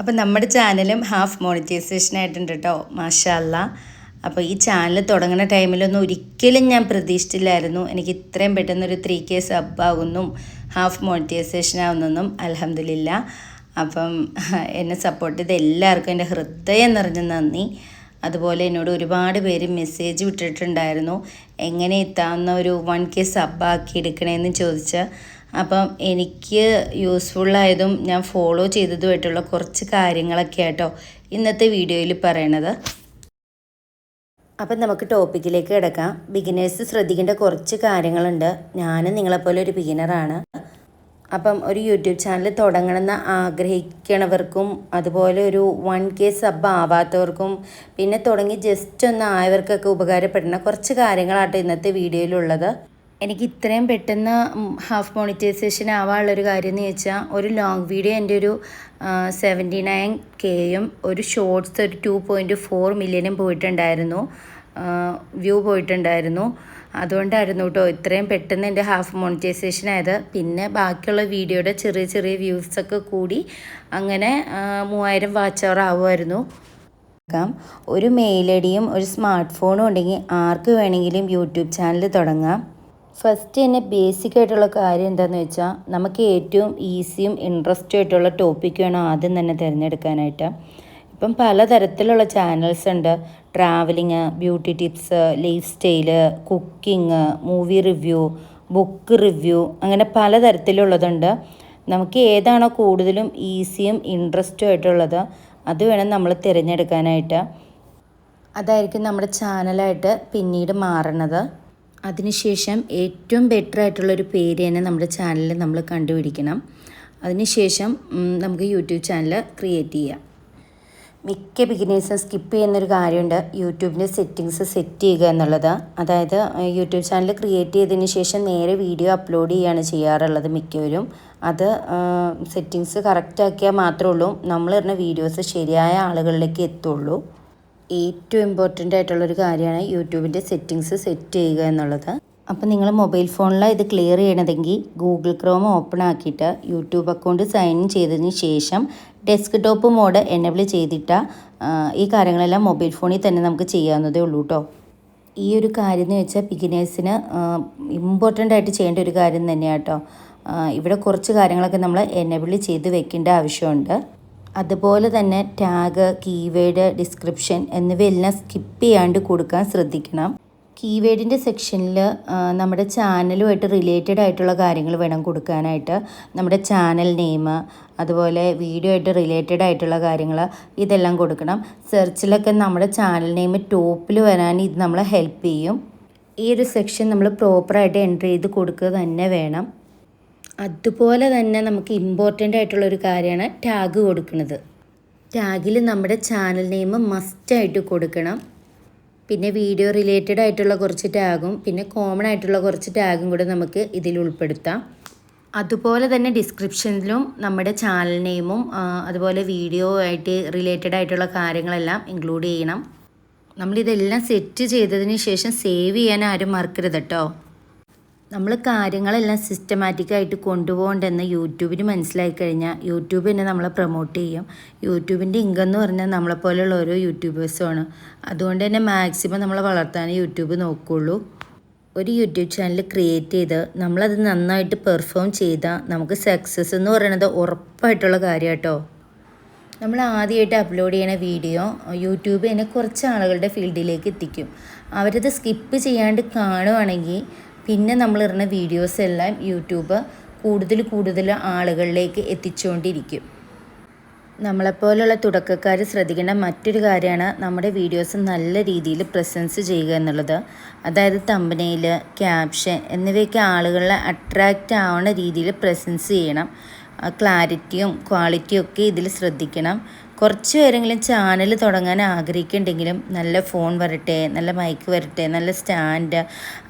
അപ്പം നമ്മുടെ ചാനലും ഹാഫ് മോണിറ്റൈസേഷൻ ആയിട്ടുണ്ട് കേട്ടോ മാഷല്ല അപ്പോൾ ഈ ചാനൽ തുടങ്ങുന്ന ടൈമിലൊന്നും ഒരിക്കലും ഞാൻ പ്രതീക്ഷിച്ചില്ലായിരുന്നു. എനിക്ക് ഇത്രയും പെട്ടെന്നൊരു ത്രീ കെ സബ് ആകുന്നും ഹാഫ് മോണിറ്റൈസേഷൻ ആവുന്നെന്നും അലഹമില്ല അപ്പം എന്നെ സപ്പോർട്ട് ചെയ്ത എല്ലാവർക്കും എന്റെ ഹൃദയം നിറഞ്ഞ നന്ദി. അതുപോലെ എന്നോട് ഒരുപാട് പേര് മെസ്സേജ് വിട്ടിട്ടുണ്ടായിരുന്നു. എങ്ങനെ എത്താവുന്ന ഒരു വൺ കെ സബ്ബാക്കി എടുക്കണേന്ന് ചോദിച്ച് അപ്പം എനിക്ക് യൂസ്ഫുള്ളായതും ഞാൻ ഫോളോ ചെയ്തതുമായിട്ടുള്ള കുറച്ച് കാര്യങ്ങളൊക്കെ ആട്ടോ ഇന്നത്തെ വീഡിയോയിൽ പറയണത്. അപ്പം നമുക്ക് ടോപ്പിക്കിലേക്ക് കിടക്കാം. ബിഗിനേഴ്സ് ശ്രദ്ധിക്കേണ്ട കുറച്ച് കാര്യങ്ങളുണ്ട്. ഞാനും നിങ്ങളെപ്പോലെ ഒരു ബിഗിനറാണ് അപ്പം ഒരു യൂട്യൂബ് ചാനൽ തുടങ്ങണമെന്ന് ആഗ്രഹിക്കണവർക്കും അതുപോലെ ഒരു വൺ കെ സബ് ആവാത്തവർക്കും പിന്നെ തുടങ്ങി ജസ്റ്റ് ഒന്ന് ആയവർക്കൊക്കെ ഉപകാരപ്പെടുന്ന കുറച്ച് കാര്യങ്ങളാട്ടോ ഇന്നത്തെ വീഡിയോയിലുള്ളത് എനിക്ക് ഇത്രയും പെട്ടെന്ന് ഹാഫ് മോണിറ്റൈസേഷൻ ആവാനുള്ളൊരു കാര്യം എന്ന് വെച്ചാൽ ഒരു ലോങ് വീഡിയോ എന്റെ ഒരു സെവന്റി നയൻ കെയും ഒരു ഷോർട്സ് ഒരു ടു പോയിന്റ് ഫോർ മില്യനും പോയിട്ടുണ്ടായിരുന്നു. വ്യൂ പോയിട്ടുണ്ടായിരുന്നു. അതുകൊണ്ടായിരുന്നു കേട്ടോ ഇത്രയും പെട്ടെന്ന് എന്റെ ഹാഫ് മോണിറ്റൈസേഷൻ ആയത്. പിന്നെ ബാക്കിയുള്ള വീഡിയോയുടെ ചെറിയ ചെറിയ വ്യൂസൊക്കെ കൂടി അങ്ങനെ മൂവായിരം വാച്ച് അവർ ആവുമായിരുന്നു. ഒരു മെയിലടിയും ഒരു സ്മാർട്ട് ഫോണും ഉണ്ടെങ്കിൽ ആർക്ക് വേണമെങ്കിലും യൂട്യൂബ് ചാനൽ തുടങ്ങാം. ഫസ്റ്റ് തന്നെ ബേസിക് ആയിട്ടുള്ള കാര്യം എന്താണെന്ന് വെച്ചാൽ നമുക്ക് ഏറ്റവും ഈസിയും ഇൻട്രസ്റ്റും ആയിട്ടുള്ള ടോപ്പിക്ക് വേണം ആദ്യം തന്നെ തിരഞ്ഞെടുക്കാനായിട്ട്. ഇപ്പം പലതരത്തിലുള്ള ചാനൽസ് ഉണ്ട്. Travelling beauty tips lifestyle cooking movie review book review അങ്ങനെ പലതരത്തിലുള്ളതുണ്ട്. നമുക്ക് ഏതാണോ കൂടുതലും ഈസിയും ഇൻട്രസ്റ്റും ആയിട്ടുള്ളത് അത് വേണം നമ്മൾ തിരഞ്ഞെടുക്കാനായിട്ട്. അതായിരിക്കും നമ്മുടെ ചാനലായിട്ട് പിന്നീട് മാറണത്. അതിനുശേഷം ഏറ്റവും ബെറ്റർ ആയിട്ടുള്ളൊരു പേര് തന്നെ നമ്മുടെ ചാനലിൽ നമ്മൾ കണ്ടുപിടിക്കണം. അതിനുശേഷം നമുക്ക് യൂട്യൂബ് ചാനൽ ക്രിയേറ്റ് ചെയ്യാം. മിക്ക ബിഗിനേഴ്സും സ്കിപ്പ് ചെയ്യുന്നൊരു കാര്യമുണ്ട്. യൂട്യൂബിന്റെ സെറ്റിങ്സ് സെറ്റ് ചെയ്യുക എന്നുള്ളത്. അതായത് യൂട്യൂബ് ചാനൽ ക്രിയേറ്റ് ചെയ്തതിന് ശേഷം നേരെ വീഡിയോ അപ്ലോഡ് ചെയ്യുകയാണ് ചെയ്യാറുള്ളത് മിക്കവരും. അത് സെറ്റിങ്സ് കറക്റ്റാക്കിയാൽ മാത്രമേ ഉള്ളൂ. നമ്മൾ ഇടുന്ന വീഡിയോസ് ശരിയായ ആളുകളിലേക്ക് എത്തുള്ളൂ. ഏറ്റവും ഇമ്പോർട്ടന്റ് ആയിട്ടുള്ളൊരു കാര്യമാണ് യൂട്യൂബിന്റെ സെറ്റിങ്സ് സെറ്റ് ചെയ്യുക എന്നുള്ളത്. അപ്പോൾ നിങ്ങൾ മൊബൈൽ ഫോണിലാണ് ഇത് ക്ലിയർ ചെയ്യണതെങ്കിൽ ഗൂഗിൾ ക്രോം ഓപ്പൺ ആക്കിയിട്ട് യൂട്യൂബ് അക്കൗണ്ട് സൈൻ ഇൻ ചെയ്തതിന് ശേഷം ഡെസ്ക് ടോപ്പ് മോഡ് എനബിൾ ചെയ്തിട്ട് ഈ കാര്യങ്ങളെല്ലാം മൊബൈൽ ഫോണിൽ തന്നെ നമുക്ക് ചെയ്യാവുന്നതേ ഉള്ളൂ കേട്ടോ ഈ ഒരു കാര്യം എന്ന് വെച്ചാൽ ബിഗിനേഴ്സിന് ഇമ്പോർട്ടന്റ് ആയിട്ട് ചെയ്യേണ്ട ഒരു കാര്യം തന്നെയാണ് കേട്ടോ ഇവിടെ കുറച്ച് കാര്യങ്ങളൊക്കെ നമ്മൾ എനബിൾ ചെയ്ത് വെക്കേണ്ട ആവശ്യമുണ്ട്. അതുപോലെ തന്നെ ടാഗ് കീവേഡ് ഡിസ്ക്രിപ്ഷൻ എന്നിവയെല്ലാം സ്കിപ്പ് ചെയ്യാണ്ട് കൊടുക്കാൻ ശ്രദ്ധിക്കണം. കീവേഡിന്റെ സെക്ഷനിൽ നമ്മുടെ ചാനലുമായിട്ട് റിലേറ്റഡ് ആയിട്ടുള്ള കാര്യങ്ങൾ വേണം കൊടുക്കാനായിട്ട്. നമ്മുടെ ചാനൽ നെയിം അതുപോലെ വീഡിയോ ആയിട്ട് റിലേറ്റഡ് ആയിട്ടുള്ള കാര്യങ്ങൾ ഇതെല്ലാം കൊടുക്കണം. സെർച്ചിലൊക്കെ നമ്മുടെ ചാനൽ നെയിം ടോപ്പിൽ വരാൻ ഇത് നമ്മളെ ഹെൽപ്പ് ചെയ്യും. ഈ ഒരു സെക്ഷൻ നമ്മൾ പ്രോപ്പറായിട്ട് എന്റർ ചെയ്ത് കൊടുക്കുക തന്നെ വേണം. അതുപോലെ തന്നെ നമുക്ക് ഇമ്പോർട്ടന്റ് ആയിട്ടുള്ള ഒരു കാര്യമാണ് ടാഗ് കൊടുക്കുന്നത്. ടാഗിൽ നമ്മുടെ ചാനൽ നെയിം മസ്റ്റായിട്ട് കൊടുക്കണം. പിന്നെ വീഡിയോ റിലേറ്റഡ് ആയിട്ടുള്ള കുറച്ച് ടാഗും പിന്നെ കോമൺ ആയിട്ടുള്ള കുറച്ച് ടാഗും കൂടെ നമുക്ക് ഇതിൽ ഉൾപ്പെടുത്താം. അതുപോലെ തന്നെ ഡിസ്ക്രിപ്ഷനിലും നമ്മുടെ ചാനൽ നെയിമും അതുപോലെ വീഡിയോ ആയിട്ട് റിലേറ്റഡ് ആയിട്ടുള്ള കാര്യങ്ങളെല്ലാം ഇൻക്ലൂഡ് ചെയ്യണം. നമ്മളിതെല്ലാം സെറ്റ് ചെയ്തതിന് ശേഷം സേവ് ചെയ്യാൻ ആരും മറക്കരുത് കേട്ടോ നമ്മൾ കാര്യങ്ങളെല്ലാം സിസ്റ്റമാറ്റിക്കായിട്ട് കൊണ്ടുപോകേണ്ടെന്ന് യൂട്യൂബിന് മനസ്സിലായി കഴിഞ്ഞാൽ യൂട്യൂബ് തന്നെ നമ്മളെ പ്രൊമോട്ട് ചെയ്യും. യൂട്യൂബിന്റെ ഇൻകം എന്ന് പറഞ്ഞാൽ നമ്മളെപ്പോലെയുള്ള ഓരോ യൂട്യൂബേഴ്സുമാണ് അതുകൊണ്ട് തന്നെ മാക്സിമം നമ്മളെ വളർത്താൻ യൂട്യൂബ് നോക്കുകയുള്ളൂ ഒരു യൂട്യൂബ് ചാനൽ ക്രിയേറ്റ് ചെയ്ത് നമ്മളത് നന്നായിട്ട് പെർഫോം ചെയ്താൽ നമുക്ക് സക്സസ് എന്ന് പറയുന്നത് ഉറപ്പായിട്ടുള്ള കാര്യം കേട്ടോ നമ്മൾ ആദ്യമായിട്ട് അപ്ലോഡ് ചെയ്യുന്ന വീഡിയോ യൂട്യൂബ് തന്നെ കുറച്ച് ആളുകളുടെ ഫീൽഡിലേക്ക് എത്തിക്കും. അവരത് സ്കിപ്പ് ചെയ്യാണ്ട് കാണുവാണെങ്കിൽ പിന്നെ നമ്മൾ ഇടുന്ന വീഡിയോസ് എല്ലാം യൂട്യൂബ് കൂടുതൽ കൂടുതൽ ആളുകളിലേക്ക് എത്തിച്ചുകൊണ്ടിരിക്കും. നമ്മളെപ്പോലുള്ള തുടക്കക്കാർ ശ്രദ്ധിക്കേണ്ട മറ്റൊരു കാര്യമാണ് നമ്മുടെ വീഡിയോസ് നല്ല രീതിയിൽ പ്രസൻസ് ചെയ്യുക എന്നുള്ളത്. അതായത് തമ്പനയിൽ ക്യാപ്ഷൻ എന്നിവയൊക്കെ ആളുകളെ അട്രാക്റ്റ് ആവുന്ന രീതിയിൽ പ്രസൻസ് ചെയ്യണം. ക്ലാരിറ്റിയും ക്വാളിറ്റിയും ഒക്കെ ഇതിൽ ശ്രദ്ധിക്കണം. കുറച്ച് പേരെങ്കിലും ചാനൽ തുടങ്ങാൻ ആഗ്രഹിക്കുന്നുണ്ടെങ്കിലും നല്ല ഫോൺ വരട്ടെ നല്ല മൈക്ക് വരട്ടെ നല്ല സ്റ്റാൻഡ്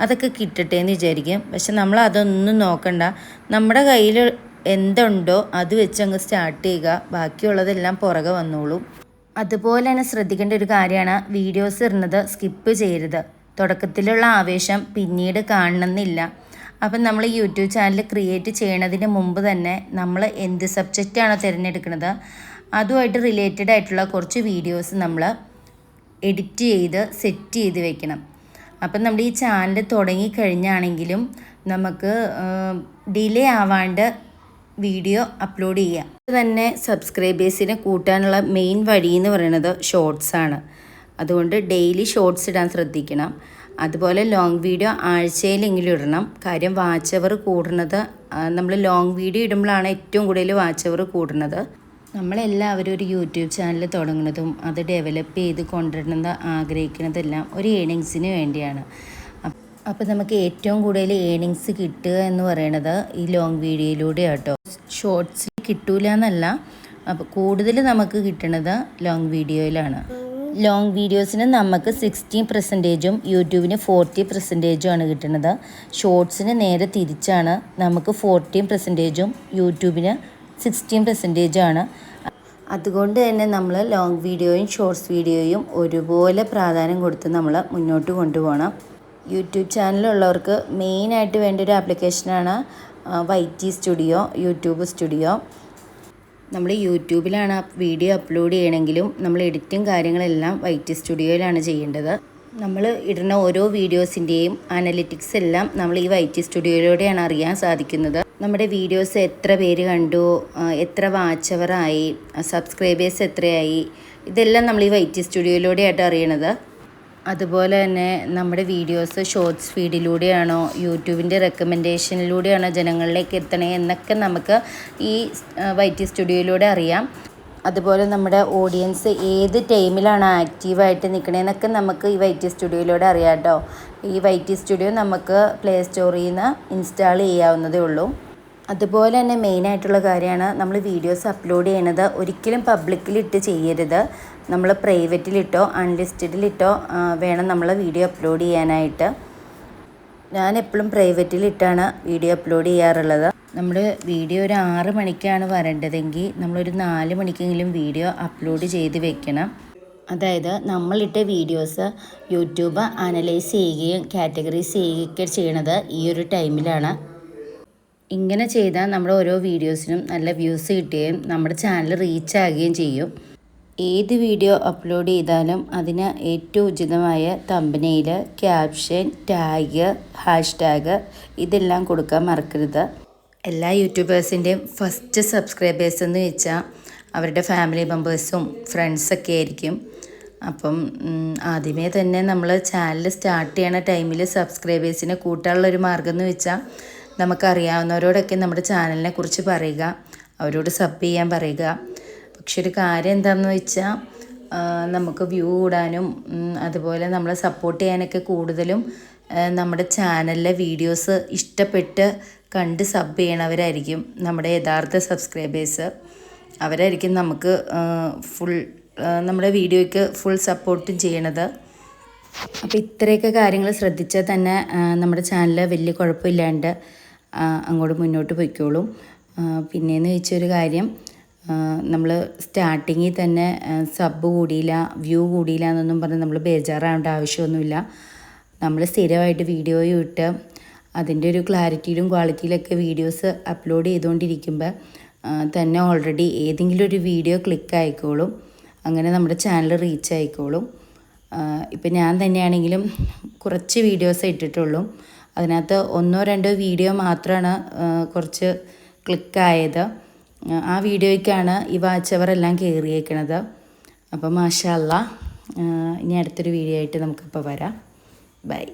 അതൊക്കെ കിട്ടട്ടെ എന്ന് വിചാരിക്കും. പക്ഷെ നമ്മൾ അതൊന്നും നോക്കണ്ട. നമ്മുടെ കയ്യിൽ എന്തുണ്ടോ അത് വെച്ച് അങ്ങ് സ്റ്റാർട്ട് ചെയ്യുക. ബാക്കിയുള്ളതെല്ലാം പുറകെ വന്നോളും. അതുപോലെ തന്നെ ശ്രദ്ധിക്കേണ്ട ഒരു കാര്യമാണ്. വീഡിയോസ് ഇടുന്നത് സ്കിപ്പ് ചെയ്യരുത്. തുടക്കത്തിലുള്ള ആവേശം പിന്നീട് കാണണമെന്നില്ല. അപ്പം നമ്മൾ യൂട്യൂബ് ചാനൽ ക്രിയേറ്റ് ചെയ്യണതിന് മുമ്പ് തന്നെ നമ്മൾ എന്ത് സബ്ജക്റ്റാണോ തിരഞ്ഞെടുക്കുന്നത്? അതുമായിട്ട് റിലേറ്റഡ് ആയിട്ടുള്ള കുറച്ച് വീഡിയോസ് നമ്മൾ എഡിറ്റ് ചെയ്ത് സെറ്റ് ചെയ്ത് വെക്കണം. അപ്പം നമ്മൾ ഈ ചാനൽ തുടങ്ങിക്കഴിഞ്ഞാണെങ്കിലും നമുക്ക് ഡിലേ ആവാണ്ട് വീഡിയോ അപ്ലോഡ് ചെയ്യാം. അത് തന്നെ സബ്സ്ക്രൈബേഴ്സിനെ കൂട്ടാനുള്ള മെയിൻ വഴി എന്ന് പറയുന്നത് ഷോർട്സ് ആണ്. അതുകൊണ്ട് ഡെയിലി ഷോർട്സ് ഇടാൻ ശ്രദ്ധിക്കണം. അതുപോലെ ലോങ് വീഡിയോ ആഴ്ചയിലെങ്കിലും ഇടണം. കാര്യം വാച്ച് അവർ കൂടുന്നത് നമ്മൾ ലോങ് വീഡിയോ ഇടുമ്പോഴാണ് ഏറ്റവും കൂടുതൽ വാച്ച് അവർ കൂടുന്നത്. നമ്മളെല്ലാവരും ഒരു യൂട്യൂബ് ചാനൽ തുടങ്ങുന്നതും അത് ഡെവലപ്പ് ചെയ്ത് കൊണ്ടുവരണമെന്ന് ആഗ്രഹിക്കുന്നതെല്ലാം ഒരു ഏണിങ്സിന് വേണ്ടിയാണ്. അപ്പോൾ നമുക്ക് ഏറ്റവും കൂടുതൽ ഏണിങ്സ് കിട്ടുക എന്ന് പറയുന്നത് ഈ ലോങ് വീഡിയോയിലൂടെ കേട്ടോ ഷോർട്സ് കിട്ടൂല എന്നല്ല അപ്പോൾ കൂടുതൽ നമുക്ക് കിട്ടണത് ലോങ് വീഡിയോയിലാണ് ലോങ് വീഡിയോസിന് നമുക്ക് സിക്സ്റ്റീൻ പെർസെന്റേജും യൂട്യൂബിന് ഫോർട്ടി പെർസെന്റേജും ആണ് കിട്ടുന്നത് ഷോർട്സിന് നേരെ തിരിച്ചാണ് നമുക്ക് ഫോർട്ടീൻ പെർസെന്റേജും യൂട്യൂബിന് സിക്സ്റ്റീൻ പെർസെന്റേജ് ആണ്. അതുകൊണ്ട് തന്നെ നമ്മൾ ലോങ് വീഡിയോയും ഷോർട്സ് വീഡിയോയും ഒരുപോലെ പ്രാധാന്യം കൊടുത്ത് നമ്മൾ മുന്നോട്ട് കൊണ്ടുപോകണം. യൂട്യൂബ് ചാനലുള്ളവർക്ക് മെയിനായിട്ട് വേണ്ട ഒരു ആപ്ലിക്കേഷനാണ് വൈറ്റി സ്റ്റുഡിയോ യൂട്യൂബ് സ്റ്റുഡിയോ നമ്മൾ യൂട്യൂബിലാണ് വീഡിയോ അപ്ലോഡ് ചെയ്യണമെങ്കിലും നമ്മൾ എഡിറ്റും കാര്യങ്ങളെല്ലാം വൈറ്റി സ്റ്റുഡിയോയിലാണ് ചെയ്യേണ്ടത്. നമ്മൾ ഇടുന്ന ഓരോ വീഡിയോസിന്റെയും അനലിറ്റിക്സ് എല്ലാം നമ്മൾ ഈ വൈറ്റി സ്റ്റുഡിയോയിലൂടെയാണ് അറിയാൻ സാധിക്കുന്നത്. നമ്മുടെ വീഡിയോസ് എത്ര പേര് കണ്ടു എത്ര വാച്ചവറായി സബ്സ്ക്രൈബേഴ്സ് എത്രയായി ഇതെല്ലാം നമ്മൾ ഈ വൈറ്റി സ്റ്റുഡിയോയിലൂടെയായിട്ട് അറിയണത്. അതുപോലെ തന്നെ നമ്മുടെ വീഡിയോസ് ഷോർട്സ് ഫീഡിലൂടെയാണോ യൂട്യൂബിന്റെ റെക്കമെൻഡേഷനിലൂടെയാണോ ജനങ്ങളിലേക്ക് എത്തണേ എന്നൊക്കെ നമുക്ക് ഈ വൈറ്റി സ്റ്റുഡിയോയിലൂടെ അറിയാം. അതുപോലെ നമ്മുടെ ഓഡിയൻസ് ഏത് ടൈമിലാണ് ആക്റ്റീവായിട്ട് നിൽക്കണേന്നൊക്കെ നമുക്ക് ഈ വൈറ്റി സ്റ്റുഡിയോയിലൂടെ അറിയാം കേട്ടോ ഈ വൈറ്റി സ്റ്റുഡിയോ നമുക്ക് പ്ലേ സ്റ്റോറിൽ നിന്ന് ഇൻസ്റ്റാൾ ചെയ്യാവുന്നതേ ഉള്ളൂ. അതുപോലെ തന്നെ മെയിനായിട്ടുള്ള കാര്യമാണ് നമ്മൾ വീഡിയോസ് അപ്ലോഡ് ചെയ്യണത് ഒരിക്കലും പബ്ലിക്കിലിട്ട് ചെയ്യരുത്. നമ്മൾ പ്രൈവറ്റിലിട്ടോ അൺലിസ്റ്റഡിലിട്ടോ വേണം നമ്മൾ വീഡിയോ അപ്ലോഡ് ചെയ്യാനായിട്ട്. ഞാൻ എപ്പോഴും പ്രൈവറ്റിലിട്ടാണ് വീഡിയോ അപ്ലോഡ് ചെയ്യാറുള്ളത്. നമ്മൾ വീഡിയോ ഒരു ആറ് മണിക്കാണ് വരേണ്ടതെങ്കിൽ നമ്മളൊരു നാല് മണിക്കെങ്കിലും വീഡിയോ അപ്ലോഡ് ചെയ്ത് വെക്കണം. അതായത് നമ്മളിട്ട വീഡിയോസ് യൂട്യൂബ് അനലൈസ് ചെയ്യുകയും കാറ്റഗറൈസ് ചെയ്യുകയൊക്കെ ചെയ്യണത് ഈ ഒരു ടൈമിലാണ് ഇങ്ങനെ ചെയ്താൽ നമ്മുടെ ഓരോ വീഡിയോസിനും നല്ല വ്യൂസ് കിട്ടുകയും നമ്മുടെ ചാനൽ റീച്ച് ആകുകയും ചെയ്യും. ഏത് വീഡിയോ അപ്ലോഡ് ചെയ്താലും അതിന് ഏറ്റവും ഉചിതമായ തമ്പനയിൽ ക്യാപ്ഷൻ ടാഗ് ഹാഷ്ടാഗ് ഇതെല്ലാം കൊടുക്കാൻ മറക്കരുത്. എല്ലാ യൂട്യൂബേഴ്സിന്റെയും ഫസ്റ്റ് സബ്സ്ക്രൈബേഴ്സ് എന്ന് വെച്ചാൽ അവരുടെ ഫാമിലി മെമ്പേഴ്സും ഫ്രണ്ട്സൊക്കെ ആയിരിക്കും. അപ്പം ആദ്യമേ തന്നെ നമ്മൾ ചാനൽ സ്റ്റാർട്ട് ചെയ്യണ ടൈമിൽ സബ്സ്ക്രൈബേഴ്സിനെ കൂട്ടാനുള്ള ഒരു മാർഗം എന്ന് വെച്ചാൽ നമുക്കറിയാവുന്നവരോടൊക്കെ നമ്മുടെ ചാനലിനെ കുറിച്ച് പറയുക അവരോട് സബ് ചെയ്യാൻ പറയുക. പക്ഷെ ഒരു കാര്യം എന്താണെന്ന് വെച്ചാൽ നമുക്ക് വ്യൂ കൂടാനും അതുപോലെ നമ്മളെ സപ്പോർട്ട് ചെയ്യാനൊക്കെ കൂടുതലും നമ്മുടെ ചാനലിലെ വീഡിയോസ് ഇഷ്ടപ്പെട്ട് കണ്ട് സബ് ചെയ്യണവരായിരിക്കും നമ്മുടെ യഥാർത്ഥ സബ്സ്ക്രൈബേഴ്സ് അവരായിരിക്കും നമുക്ക് ഫുൾ നമ്മുടെ വീഡിയോയ്ക്ക് ഫുൾ സപ്പോർട്ടും ചെയ്യണത്. അപ്പോൾ ഇത്രയൊക്കെ കാര്യങ്ങൾ ശ്രദ്ധിച്ചാൽ തന്നെ നമ്മുടെ ചാനൽ വലിയ കുഴപ്പമില്ലാണ്ട് അങ്ങോട്ട് മുന്നോട്ട് പോയിക്കോളും. പിന്നെയെന്ന് വെച്ചൊരു കാര്യം നമ്മൾ സ്റ്റാർട്ടിങ്ങിൽ തന്നെ സബ് കൂടിയില്ല വ്യൂ കൂടിയില്ല എന്നൊന്നും പറഞ്ഞ് നമ്മൾ ബേജാറാവേണ്ട ആവശ്യമൊന്നുമില്ല. നമ്മൾ സ്ഥിരമായിട്ട് വീഡിയോയും ഇട്ട് അതിന്റെ ഒരു ക്ലാരിറ്റിയിലും ക്വാളിറ്റിയിലൊക്കെ വീഡിയോസ് അപ്ലോഡ് ചെയ്തുകൊണ്ടിരിക്കുമ്പോൾ തന്നെ ഓൾറെഡി ഏതെങ്കിലും ഒരു വീഡിയോ ക്ലിക്ക് ആയിക്കോളും. അങ്ങനെ നമ്മുടെ ചാനൽ റീച്ച് ആയിക്കോളും. ഇപ്പം ഞാൻ തന്നെയാണെങ്കിലും കുറച്ച് വീഡിയോസ് ഇട്ടിട്ടുള്ളൂ. അതിനകത്ത് ഒന്നോ രണ്ടോ വീഡിയോ മാത്രമാണ് കുറച്ച് ക്ലിക്കായത്. ആ വീഡിയോയ്ക്കാണ് ഈ വാച്ചവറെല്ലാം കയറിയേക്കണത്. അപ്പം മാഷല്ല ഇനി അടുത്തൊരു വീഡിയോ ആയിട്ട് നമുക്കിപ്പോൾ വരാം. ബൈ.